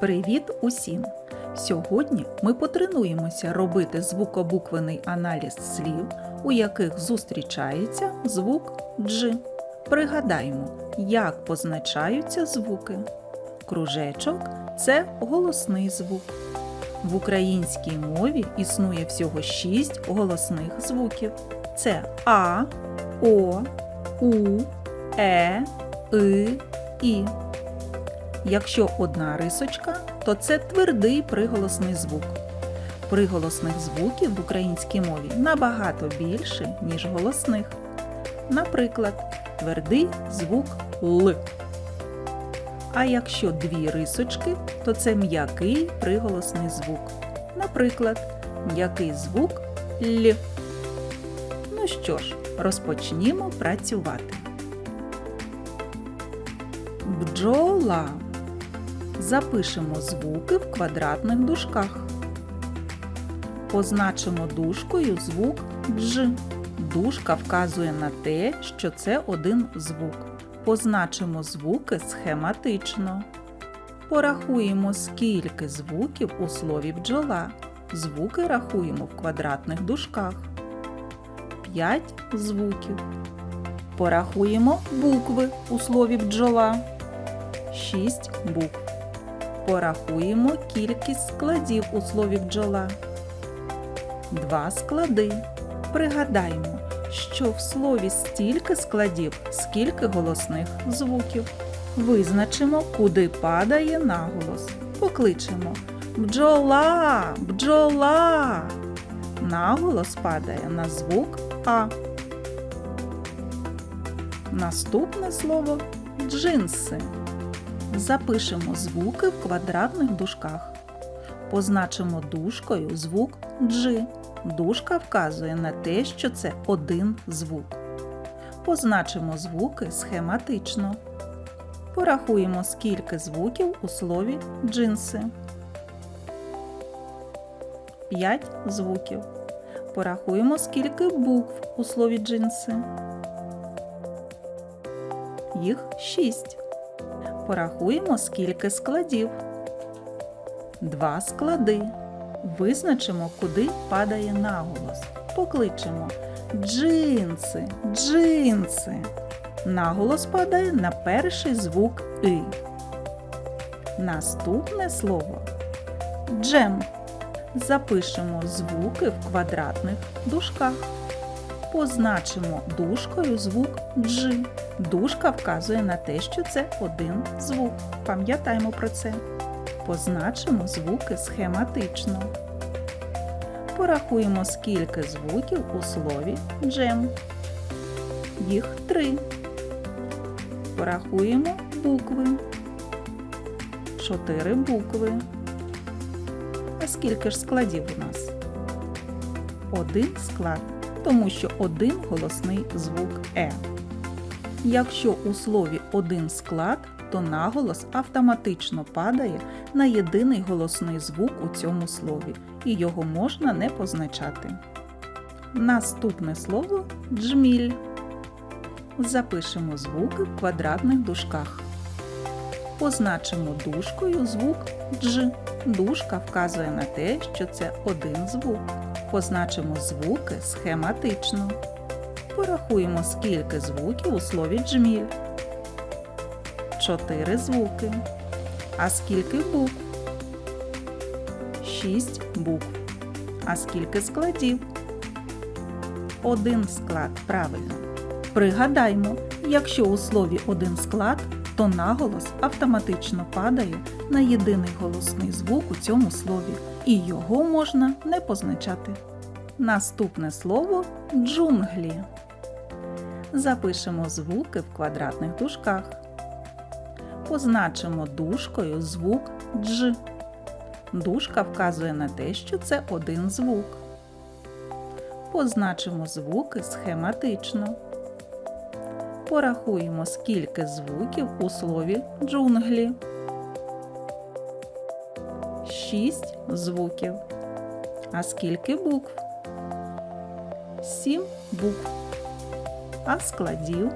Привіт усім! Сьогодні ми потренуємося робити звукобуквений аналіз слів, у яких зустрічається звук Дж. Пригадаємо, як позначаються звуки. Кружечок це голосний звук. В українській мові існує всього шість голосних звуків: це А, О, У, Е, И, І. Якщо одна рисочка, то це твердий приголосний звук. Приголосних звуків в українській мові набагато більше, ніж голосних. Наприклад, твердий звук Л. А якщо дві рисочки, то це м'який приголосний звук. Наприклад, м'який звук Л. Ну що ж, розпочнімо працювати. Бджола. Запишемо звуки в квадратних дужках. Позначимо дужкою звук дж. Дужка вказує на те, що це один звук. Позначимо звуки схематично. Порахуємо, скільки звуків у слові бджола. Звуки рахуємо в квадратних дужках. 5 звуків. Порахуємо букви у слові бджола. 6 букв. Порахуємо кількість складів у слові бджола. Два склади. Пригадаємо, що в слові стільки складів, скільки голосних звуків. Визначимо, куди падає наголос. Покличемо бджола, бджола. Наголос падає на звук А. Наступне слово джинси. Запишемо звуки в квадратних дужках. Позначимо дужкою звук Дж. Дужка вказує на те, що це один звук. Позначимо звуки схематично. Порахуємо, скільки звуків у слові джинси. 5 звуків. Порахуємо, скільки букв у слові джинси. Їх 6. Порахуємо, скільки складів. Два склади. Визначимо, куди падає наголос. Покличемо джинси, джинси. Наголос падає на перший звук И. Наступне слово джем. Запишемо звуки в квадратних дужках. Позначимо дужкою звук Дж. Дужка вказує на те, що це один звук. Пам'ятаємо про це. Позначимо звуки схематично. Порахуємо, скільки звуків у слові джем. Їх три. Порахуємо букви. Чотири букви. А скільки ж складів у нас? Один склад, тому що один голосний звук Е. Якщо у слові один склад, то наголос автоматично падає на єдиний голосний звук у цьому слові, і його можна не позначати. Наступне слово джміль. Запишемо звуки в квадратних дужках. Позначимо дужкою звук дж. Дужка вказує на те, що це один звук. Позначимо звуки схематично. Порахуємо, скільки звуків у слові джміль. Чотири звуки. А скільки букв? Шість букв. А скільки складів? Один склад. Правильно. Пригадаймо, якщо у слові один склад, то наголос автоматично падає на єдиний голосний звук у цьому слові, і його можна не позначати. Наступне слово джунглі. Запишемо звуки в квадратних дужках. Позначимо дужкою звук дж. Дужка вказує на те, що це один звук. Позначимо звуки схематично. Порахуємо, скільки звуків у слові джунглі. Шість звуків. А скільки букв? Сім букв. А складів?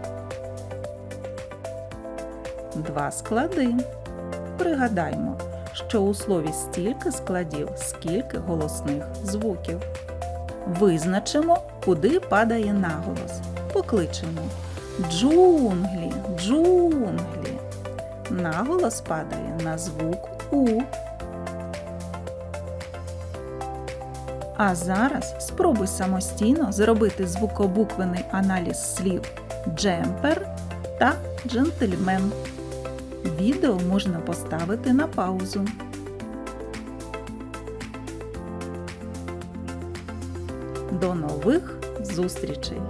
Два склади. Пригадаймо, що у слові стільки складів, скільки голосних звуків. Визначимо, куди падає наголос. Покличемо джунглі, джунглі. Наголос падає на звук У. А зараз спробуй самостійно зробити звукобуквений аналіз слів джемпер та джентльмен. Відео можна поставити на паузу. До нових зустрічей!